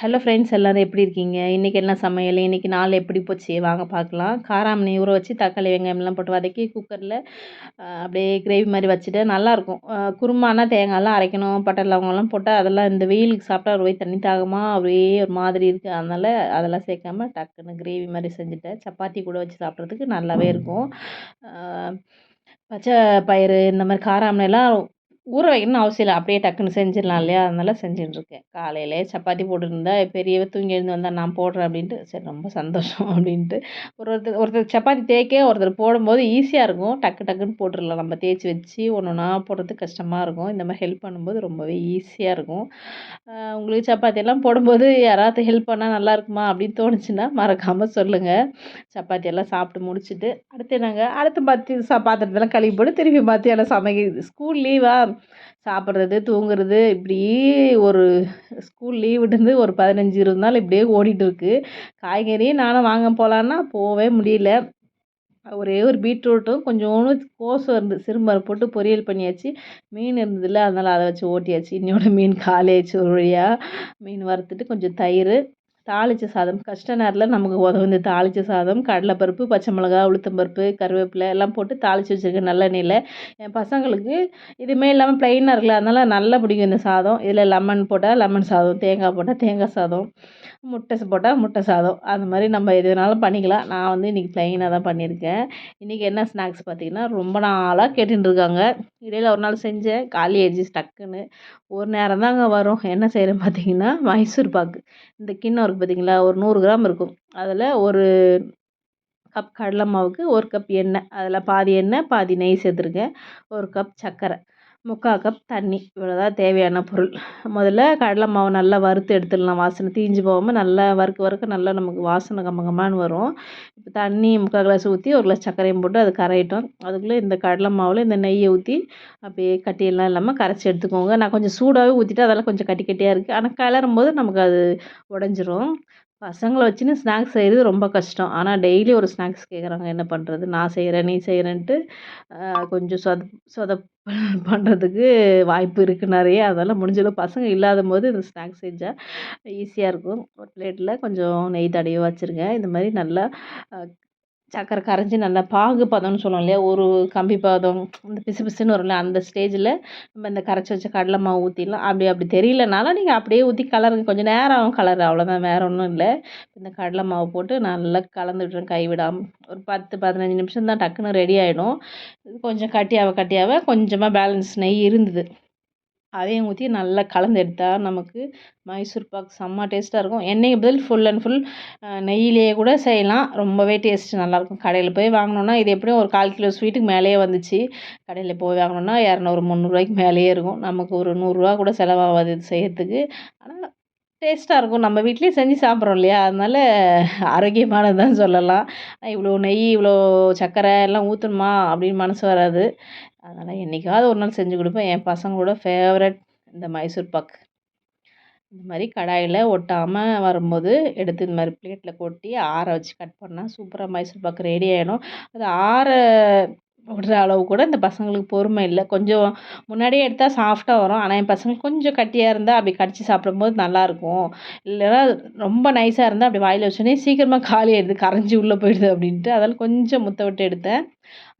Hello friends எல்லோரும் எப்படி இருக்கீங்க? இன்றைக்கி என்ன சமையல்? இன்றைக்கி நாள் எப்படி போச்சு? வாங்க பார்க்கலாம். காராமணி ஊற வச்சு தக்காளி வெங்காயம்லாம் போட்டு வதக்கி குக்கரில் அப்படியே கிரேவி மாதிரி வச்சுட்டு நல்லாயிருக்கும் குருமானா தேங்காய்லாம் அரைக்கணும். பட்டை லவங்கம்லாம் போட்டால் அதெல்லாம் இந்த வெயிலுக்கு சாப்பிட்டா ஒரு தண்ணி தாகமாக அப்படியே ஒரு மாதிரி இருக்குது அதனால் அதெல்லாம் சேர்க்காம டக்குன்னு கிரேவி மாதிரி செஞ்சுட்டேன் சப்பாத்தி கூட வச்சு சாப்பிட்றதுக்கு நல்லாவே இருக்கும். பச்சை பயிறு இந்த மாதிரி காராமணிலாம் ஊற வைக்கணும்னு அவசியம் இல்லை. அப்படியே டக்குன்னு செஞ்சிடலாம் இல்லையா? அதனால் செஞ்சுட்டுருக்கேன். காலையிலே சப்பாத்தி போட்டுருந்தா பெரியவ தூங்கி எழுந்து வந்தால் நான் போடுறேன் அப்படின்ட்டு சரி ரொம்ப சந்தோஷம் அப்படின்ட்டு. ஒரு ஒருத்தர் ஒருத்தர் சப்பாத்தி தேய்க்க ஒருத்தர் போடும்போது ஈஸியாக இருக்கும். டக்கு டக்குன்னு போட்டுடலாம். நம்ம தேய்ச்சி வச்சு ஒன்று ஒன்றா போடுறதுக்கு கஷ்டமாக இருக்கும். இந்த மாதிரி ஹெல்ப் பண்ணும்போது ரொம்பவே ஈஸியாக இருக்கும். உங்களுக்கு சப்பாத்தியெல்லாம் போடும்போது யாராவது ஹெல்ப் பண்ணால் நல்லா இருக்குமா அப்படின்னு தோணுச்சுன்னா மறக்காமல் சொல்லுங்கள் சப்பாத்தியெல்லாம் சாப்பிட்டு முடிச்சுட்டு அடுத்து நாங்கள் அடுத்து பார்த்து சா பாத்திரத்தெல்லாம் கழுவி போட்டு திருப்பி மத்தியெல்லாம் சமைக்க ஸ்கூல் லீவாக சாப்பிட்றது தூங்குறது இப்படி ஒரு ஸ்கூல் லீவ் விட்டுருந்து ஒரு பதினஞ்சு இருபது நாள் இப்படியே ஓடிட்டுருக்கு. காய்கறி நானும் வாங்க போகலான்னா போகவே முடியல. ஒரே ஒரு பீட்ரூட்டும் கொஞ்சோண்டு கோஸும் இருந்து சிறுமரம் போட்டு பொரியல் பண்ணியாச்சு. மீன் இருந்ததில்ல அதனால் அதை வச்சு ஓட்டியாச்சு. இன்னையோட மீன் காலியாச்சு ஒரு வழியாக மீன் வறுத்துட்டு கொஞ்சம் தயிர் தாளித்த சாதம். கஷ்ட நேரத்தில் நமக்கு உதவும். தாளித்த சாதம் கடலைப்பருப்பு பச்சை மிளகா உளுத்தம்பருப்பு கருவேப்பிலை எல்லாம் போட்டு தாளித்து வச்சுருக்கேன் நல்லெண்ணெயில். என் பசங்களுக்கு இதுவுமே இல்லாமல் ப்ளைனாக இருக்குல்ல அதனால் நல்லா பிடிக்கும் இந்த சாதம். இதில் லெமன் போட்டால் லெமன் சாதம் தேங்காய் போட்டால் தேங்காய் சாதம் முட்டை போட்டால் முட்டை சாதம். அந்த மாதிரி நம்ம எது வேணாலும் பண்ணிக்கலாம். நான் வந்து இன்றைக்கி ப்ளைனாக தான் பண்ணியிருக்கேன். இன்றைக்கி என்ன ஸ்நாக்ஸ் பார்த்திங்கன்னா ரொம்ப நாளாக கேட்டுட்டு இருக்காங்க. இடையில் ஒரு நாள் செஞ்சேன். காலி ஆயிடுச்சு டக்குன்னு ஒரு நேரம் தாங்க வரும். என்ன செய்கிறேன் பார்த்தீங்கன்னா மைசூர் பாக்கு. இந்த கிண்ணம் இருக்குது பார்த்தீங்களா? ஒரு நூறு கிராம் இருக்கும். அதில் ஒரு கப் கடலை மாவுக்கு ஒரு கப் எண்ணெய். அதில் பாதி எண்ணெய் பாதி நெய் சேர்த்துருக்கேன். ஒரு கப் சக்கரை முக்கால் கப் தண்ணி. இவ்வளோதான் தேவையான பொருள். முதல்ல கடலை மாவு நல்லா வறுத்து எடுத்துடலாம். வாசனை தீஞ்சு போகாமல் நல்லா வறுக்க வறுக்க நல்லா நமக்கு வாசனை கம்ம வரும். இப்போ தண்ணி முக்கால் கிளாஸ் ஊற்றி ஒரு கிளாஸ் சர்க்கரையும் போட்டு அது கரையிட்டோம். அதுக்குள்ளே இந்த கடலை மாவில் இந்த நெய்யை ஊற்றி அப்படியே கட்டியெல்லாம் இல்லாமல் கரைச்சி எடுத்துக்கோங்க. நான் கொஞ்சம் சூடாகவே ஊற்றிட்டு அதெல்லாம் கொஞ்சம் கட்டி கட்டியாக இருக்குது ஆனால் கிளறும் போது நமக்கு அது உடஞ்சிரும். பசங்களை வச்சுன்னு ஸ்நாக்ஸ் செய்கிறது ரொம்ப கஷ்டம். ஆனால் டெய்லி ஒரு ஸ்நாக்ஸ் கேட்குறாங்க என்ன பண்ணுறது நான் செய்கிறேன் நீ செய்கிறேன்ட்டு கொஞ்சம் சொத சொத பண்ணுறதுக்கு வாய்ப்பு இருக்குது நிறைய. அதெல்லாம் முடிஞ்சளவு பசங்க இல்லாத போது இந்த ஸ்நாக்ஸ் செஞ்சால் ஈஸியாக இருக்கும். ஒரு பிளேட்டில் கொஞ்சம் நெய் தடவி வச்சுருங்க. இந்த மாதிரி நல்லா சக்கரை கரைஞ்சி நல்லா பாகு பதம்னு சொல்லுவோம் இல்லையா? ஒரு கம்பி பதம் இந்த பிசு பிசுன்னு வரும்ல அந்த ஸ்டேஜில் நம்ம இந்த கரைச்சி வச்ச கடலை மாவு ஊற்றிடலாம் அப்படி அப்படி தெரியலனாலும் நீங்கள் அப்படியே ஊற்றி கலருங்க. கொஞ்சம் நேரம் ஆகும் கலர் அவ்வளோதான் வேறு ஒன்றும் இல்லை. இந்த கடலை மாவு போட்டு நல்லா கலந்து விட்டுருங்க கைவிடாமல் ஒரு பத்து பதினஞ்சு நிமிஷம் தான் டக்குன்னு ரெடி ஆகிடும் கொஞ்சம் கட்டியாக கட்டியாக கொஞ்சமாக பேலன்ஸ் நெய் இருந்தது. அதையும் ஊற்றி நல்லா கலந்து எடுத்தால் நமக்கு மைசூர் பாக் செம்ம டேஸ்ட்டாக இருக்கும். எண்ணெய்க்கு பதில் ஃபுல் அண்ட் ஃபுல் நெய்யிலேயே கூட செய்யலாம். ரொம்பவே டேஸ்ட் நல்லாயிருக்கும். கடையில் போய் வாங்கினோன்னா இது எப்படியும் ஒரு கால் கிலோ ஸ்வீட்டுக்கு மேலேயே வந்துச்சு. கடையில் போய் வாங்கினோன்னா இரநூறு முந்நூறுரூவாய்க்கு மேலேயே இருக்கும். நமக்கு ஒரு நூறுரூவா கூட செலவாகாது இது செய்யறதுக்கு. ஆனால் டேஸ்ட்டாக இருக்கும். நம்ம வீட்லேயே செஞ்சு சாப்பிட்றோம் இல்லையா? அதனால் ஆரோக்கியமானது தான் சொல்லலாம் இவ்வளோ நெய் இவ்வளோ சர்க்கரை எல்லாம் ஊற்றணுமா அப்படின்னு மனசு வராது. அதனால் என்றைக்காவது ஒரு நாள் செஞ்சு கொடுப்பேன். என் பசங்களோட ஃபேவரட் இந்த மைசூர் பாக். இந்த மாதிரி கடாயில் ஒட்டாமல் வரும்போது எடுத்து இந்த மாதிரி பிளேட்டில் கொட்டி ஆற வச்சு கட் பண்ணால் சூப்பராக மைசூர் பாக்கு ரெடி ஆகிடும் அது ஆற விடுற அளவு கூட இந்த பசங்களுக்கு பொறுமை இல்லை. கொஞ்சம் முன்னாடியே எடுத்தால் சாஃப்டாக வரும். ஆனால் என் பசங்க கொஞ்சம் கட்டியாக இருந்தால் அப்படி கடித்து சாப்பிடும்போது நல்லாயிருக்கும் இல்லைன்னா ரொம்ப நைஸாக இருந்தால் அப்படி வாயில் வச்சோடனே சீக்கிரமாக காலி ஆயிடுது கரைஞ்சி உள்ளே போயிடுது அப்படின்ட்டு. அதால் கொஞ்சம் முத்த விட்டு எடுத்தேன்.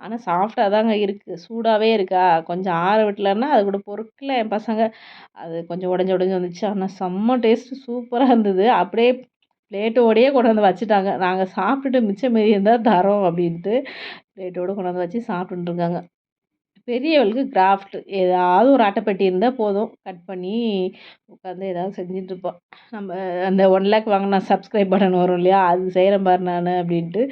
ஆனால் சாஃப்டாக தாங்க இருக்குது சூடாகவே இருக்கா? கொஞ்சம் ஆற விட்டலன்னா அது கூட பொறுக்கல என் பசங்க. அது கொஞ்சம் உடஞ்சி உடஞ்சி வந்துச்சு. ஆனால் செம்ம டேஸ்ட்டு சூப்பராக இருந்தது. அப்படியே பிளேட்டோடையே கொண்டு வந்து வச்சுட்டாங்க. நாங்கள் சாப்பிட்டுட்டு மிச்சம் மீதி இருந்தால் தரோம் அப்படின்ட்டு. பிளேட்டோடு கொண்டு வந்து வச்சு சாப்பிட்டுருக்காங்க பெரியவளுக்கு கிராஃப்ட். ஏதாவது ஒரு அட்டைப்பெட்டி இருந்தால் போதும். கட் பண்ணி உட்காந்து ஏதாவது செஞ்சிட்ருப்போம் நம்ம அந்த ஒன் லேக் வாங்கினா சப்ஸ்கிரைப் பட்டன் வரும் இல்லையா? அது செய்கிறேன் பாரு நான் அப்படின்ட்டு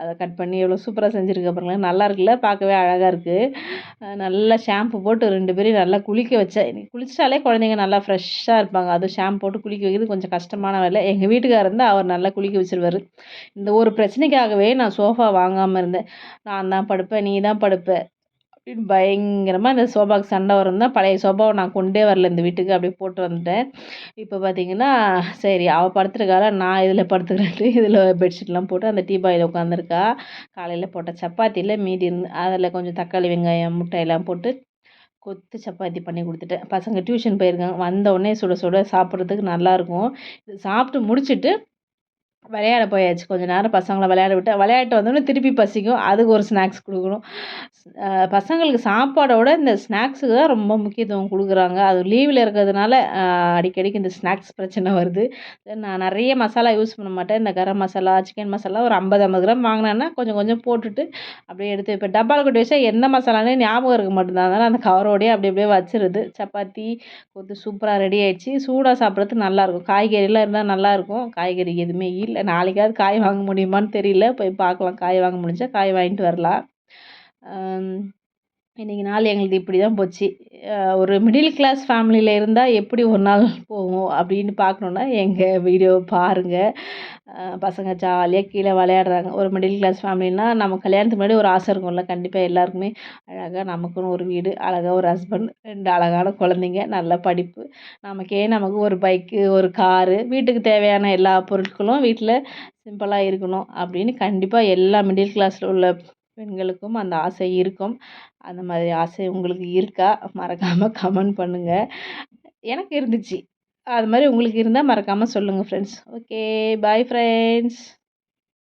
அதை கட் பண்ணி எவ்வளோ சூப்பராக செஞ்சுருக்க பாருங்களேன். நல்லா இருக்குல்ல? பார்க்கவே அழகாக இருக்குது நல்லா ஷாம்பு போட்டு ரெண்டு பேரையும் நல்லா குளிக்க வச்சேன் குளிச்சிட்டாலே குழந்தைங்க நல்லா ஃப்ரெஷ்ஷாக இருப்பாங்க. அதுவும் ஷாம்பு போட்டு குளிக்க வைக்கிறது கொஞ்சம் கஷ்டமான வேலை. எங்கள் வீட்டுக்காரர் இருந்தால் அவர் நல்லா குளிக்க வச்சிருவார். இந்த ஒரு பிரச்சனைக்காகவே நான் சோஃபா வாங்காமல் இருந்தேன். நான் தான் படுப்பேன் நீ தான் படுப்பேன் அப்படின்னு பயங்கரமாக இந்த சோபாவுக்கு சண்டை வரும் தான். பழைய சோபாவை நான் கொண்டே வரல இந்த வீட்டுக்கு. அப்படியே போட்டு வந்துட்டேன். இப்போ பார்த்தீங்கன்னா சரி அவள் படுத்துருக்காள? நான் இதில் படுத்துக்கிறேன்ட்டு இதில் பெட்ஷீட்லாம் போட்டு அந்த டீ பாயில் உட்காந்துருக்கா காலையில் போட்ட சப்பாத்தியில் மீதி இருந்து அதில் கொஞ்சம் தக்காளி வெங்காயம் முட்டையெல்லாம் போட்டு கொத்து சப்பாத்தி பண்ணி கொடுத்துட்டேன். பசங்க டியூஷன் போயிருக்காங்க. வந்த உடனே சுட சுட சாப்பிட்றதுக்கு நல்லாயிருக்கும் இது சாப்பிட்டு முடிச்சுட்டு விளையாட போயாச்சு. கொஞ்ச நேரம் பசங்களை விளையாட விட்டு விளையாட்டு வந்தோடனே திருப்பி பசிக்கும். அதுக்கு ஒரு ஸ்நாக்ஸ் கொடுக்கணும். பசங்களுக்கு சாப்பாடோட இந்த ஸ்நாக்ஸுக்கு தான் ரொம்ப முக்கியத்துவம் கொடுக்குறாங்க. அது லீவில் இருக்கிறதுனால அடிக்கடிக்கு இந்த ஸ்நாக்ஸ் பிரச்சனை வருது. நான் நிறைய மசாலா யூஸ் பண்ண மாட்டேன். இந்த கரம் மசாலா சிக்கன் மசாலா ஒரு ஐம்பது ஐம்பது கிராம் வாங்கினேன்னா கொஞ்சம் கொஞ்சம் போட்டுட்டு அப்படியே எடுத்து இப்போ டப்பாவில் கொட்டி வச்சா எந்த மசாலானே ஞாபகம் இருக்க மாட்டேங்குது. அதனால் அந்த கவரோடையே அப்படி அப்படியே வச்சிருது. சப்பாத்தி கொத்து சூப்பராக ரெடி ஆகிடுச்சு சூடாக சாப்பிட்றதுக்கு நல்லாயிருக்கும் காய்கறிலாம் இருந்தால் நல்லாயிருக்கும் காய்கறி எதுவுமே இல்லை. நாளைக்காவது காய் வாங்க முடியுமான்னு தெரியல. போய் பார்க்கலாம். காய் வாங்க முடிஞ்சால் காய் வாங்கிட்டு வரலாம். இன்றைக்கி நாள் எங்களுது இப்படி தான் போச்சு ஒரு மிடில் கிளாஸ் ஃபேமிலியில் இருந்தால் எப்படி ஒரு நாள் போகும் அப்படின்னு பார்க்கணுன்னா எங்கள் வீடியோவை பாருங்கள் பசங்க ஜாலியாக கீழே விளையாடுறாங்க. ஒரு மிடில் கிளாஸ் ஃபேமிலினா நம்ம கல்யாணத்துக்கு முன்னாடி ஒரு ஆசை இருக்கும்ல கண்டிப்பாக எல்லாருக்குமே. அழகாக நமக்குன்னு ஒரு வீடு அழகாக ஒரு ஹஸ்பண்ட் ரெண்டு அழகான குழந்தைங்க நல்ல படிப்பு. நமக்கே நமக்கு ஒரு பைக்கு ஒரு காரு வீட்டுக்கு தேவையான எல்லா பொருட்களும் வீட்டில் சிம்பிளாக இருக்கணும் அப்படின்னு கண்டிப்பாக எல்லா மிடில் கிளாஸில் உள்ள பெண்களுக்கும் அந்த ஆசை இருக்கும். அந்த மாதிரி ஆசை உங்களுக்கு இருக்கா? மறக்காமல் கமெண்ட் பண்ணுங்கள் எனக்கு இருந்துச்சு. அது மாதிரி உங்களுக்கு இருந்தால் மறக்காமல் சொல்லுங்கள் ஃப்ரெண்ட்ஸ் ஓகே பாய் ஃப்ரெண்ட்ஸ்